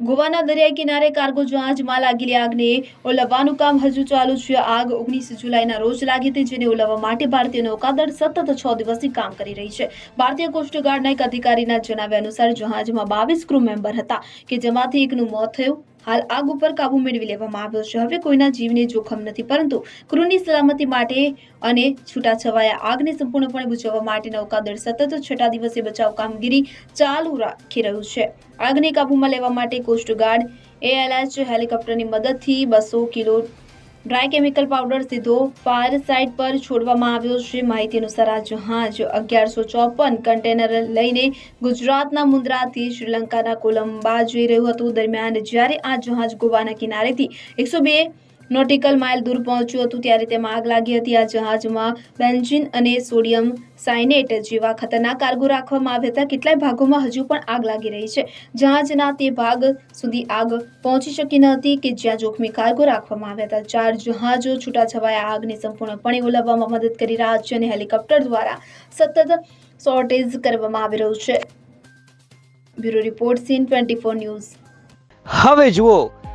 ગોવાના દરિયાઈ કિનારે કાર્ગો જહાજમાં લાગેલી આગને ઓલવવાનું કામ હજુ ચાલુ છે. આગ ઓગણીસ જુલાઈના રોજ લાગી હતી, જેને ઓલવવા માટે ભારતીય નૌકાદળ સતત છ દિવસથી કામ કરી રહી છે. ભારતીય કોસ્ટગાર્ડના એક અધિકારીના જણાવ્યા અનુસાર જહાજમાં બાવીસ ક્રૂ મેમ્બર હતા, કે જેમાંથી એકનું મોત થયું. હાલ આગ ઉપર કાબુ મેળવી લેવામાં આવ્યો છે. હવે કોઈના જીવને જોખમ નથી, પરંતુ ક્રૂની સલામતી માટે અને છૂટાછવાયા આગને સંપૂર્ણપણે બુઝાવવા માટે નૌકાદળ સતત છઠ્ઠા દિવસે બચાવ કામગીરી ચાલુ રાખી રહ્યું છે. આગને કાબૂમાં લેવા માટે કોસ્ટગાર્ડ એએલએચ હેલિકોપ્ટરની મદદથી બસો કિલો ડ્રાય કેમિકલ પાવડર સીધો ફાયર સાઇટ પર છોડવામાં આવ્યો છે. માહિતી અનુસાર આ જહાજ અગિયારસો ચોપન કન્ટેનર લઈને ગુજરાતના મુન્દ્રાથી શ્રીલંકાના કોલંબા જઈ રહ્યું હતું. દરમિયાન જ્યારે આ જહાજ ગોવાના કિનારેથી એકસો બે નોટિકલ માઇલ દૂર પહોંચ્યું હતું ત્યારે તેમાં આગ લાગી હતી. આ જહાજમાં બેન્ઝિન અને સોડિયમ સાયનેટ જેવા ખતરનાક કાર્ગો રાખવામાં આવ્યા હતા. કેટલાય ભાગોમાં હજુ પણ આગ લાગી રહી છે. જહાજના તે ભાગ સુધી આગ પહોંચી શકી ન હતી કે જ્યાં જોખમી કાર્ગો રાખવામાં આવ્યા હતા. ચાર જહાજો છૂટાછવાયા આગને સંપૂર્ણપણે ઓલવવામાં મદદ કરી રહ્યા છે અને હેલિકોપ્ટર દ્વારા સતત શોર્ટેજ કરવામાં આવી રહ્યું છે. Bureau report CN twenty news. હવે જુઓ